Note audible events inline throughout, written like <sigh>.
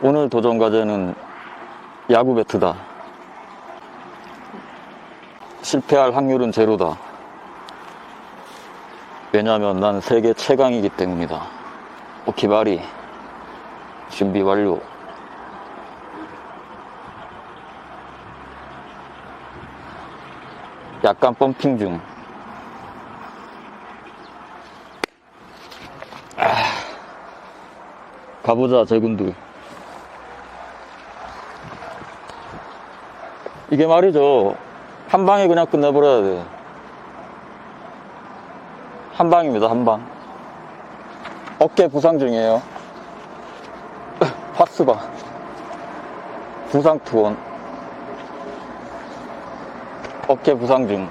오늘 도전 과제는 야구 배트다. 실패할 확률은 제로다. 왜냐하면 난 세계 최강이기 때문이다. 오키바리 준비 완료. 약간 펌핑 중. 아, 가보자 제군들. 이게 말이죠. 한 방에 그냥 끝내버려야 돼. 한 방입니다, 한 방. 어깨 부상 중이에요. <laughs> 파스바. 부상 투원. 어깨 부상 중.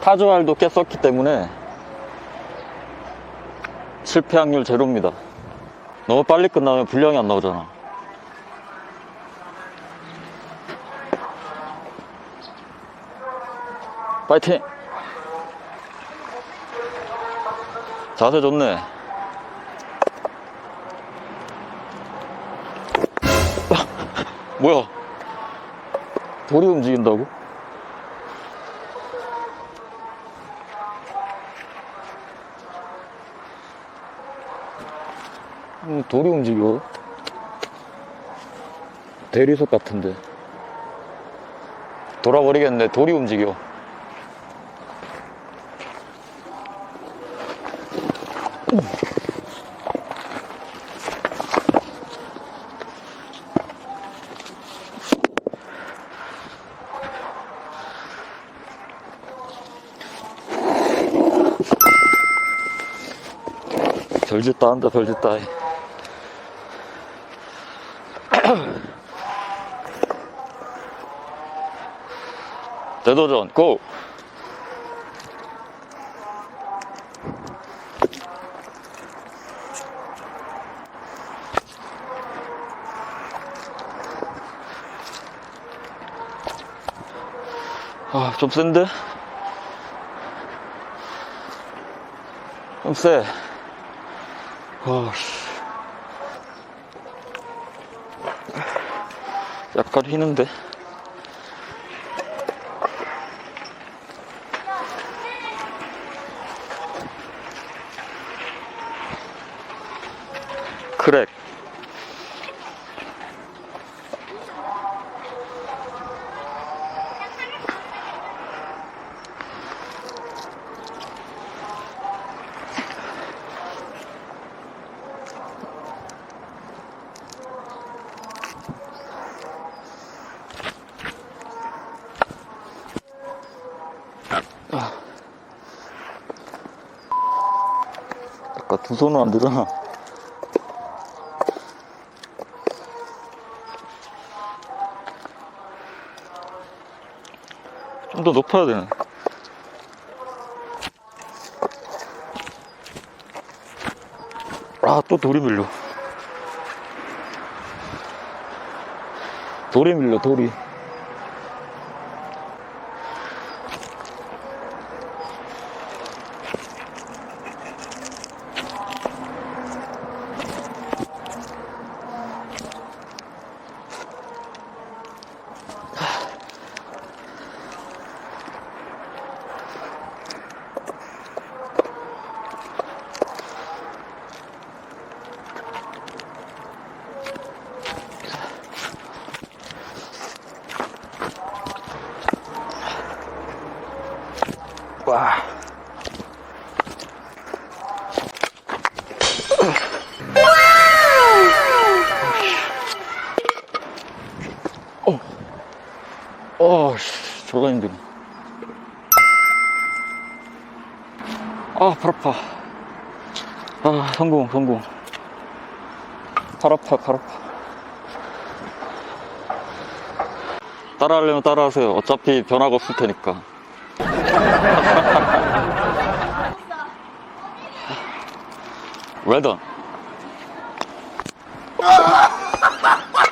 타조알도 깼었기 때문에 실패 확률 제로입니다. 너무 빨리 끝나면 분량이 안 나오잖아. 파이팅! 자세 좋네. <laughs> 뭐야? 돌이 움직인다고? 음, 돌이 움직여. 대리석 같은데. 돌아버리겠네. 돌이 움직여. 별짓다 한다, 별짓다. 대도전, <clears throat> 고! 아, 좀 센데? 좀 세. 아, 씨. 약간 휘는데? 크랙. 아까 두 손은 안 되잖아. 좀 더 높아야 되네. 아, 또 돌이 밀려. 돌이 밀려, 돌이. 와. 어. 어, 씨, 졸라 힘드네. 아, 팔 아파. 아, 성공, 성공. 팔 아파, 팔 아파. 따라하려면 따라하세요. 어차피 변화가 없을 테니까. 为什么？<laughs>